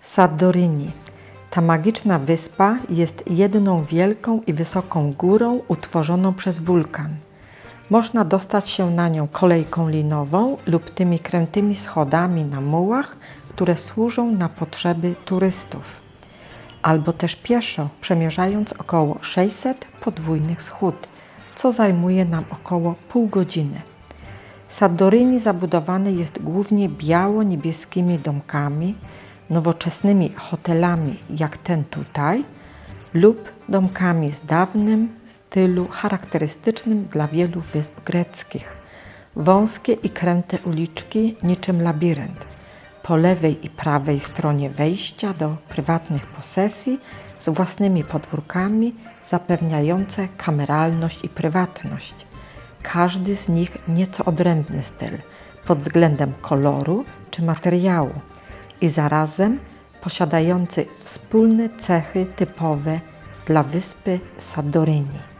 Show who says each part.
Speaker 1: Santorini. Ta magiczna wyspa jest jedną wielką i wysoką górą utworzoną przez wulkan. Można dostać się na nią kolejką linową lub tymi krętymi schodami na mułach, które służą na potrzeby turystów. Albo też pieszo, przemierzając około 600 podwójnych schód, co zajmuje nam około pół godziny. Santorini zabudowany jest głównie biało-niebieskimi domkami, nowoczesnymi hotelami jak ten tutaj lub domkami z dawnym stylu charakterystycznym dla wielu wysp greckich. Wąskie i kręte uliczki niczym labirynt. Po lewej i prawej stronie wejścia do prywatnych posesji z własnymi podwórkami zapewniające kameralność i prywatność. Każdy z nich nieco odrębny styl pod względem koloru czy materiału i zarazem posiadający wspólne cechy typowe dla wyspy Santorini.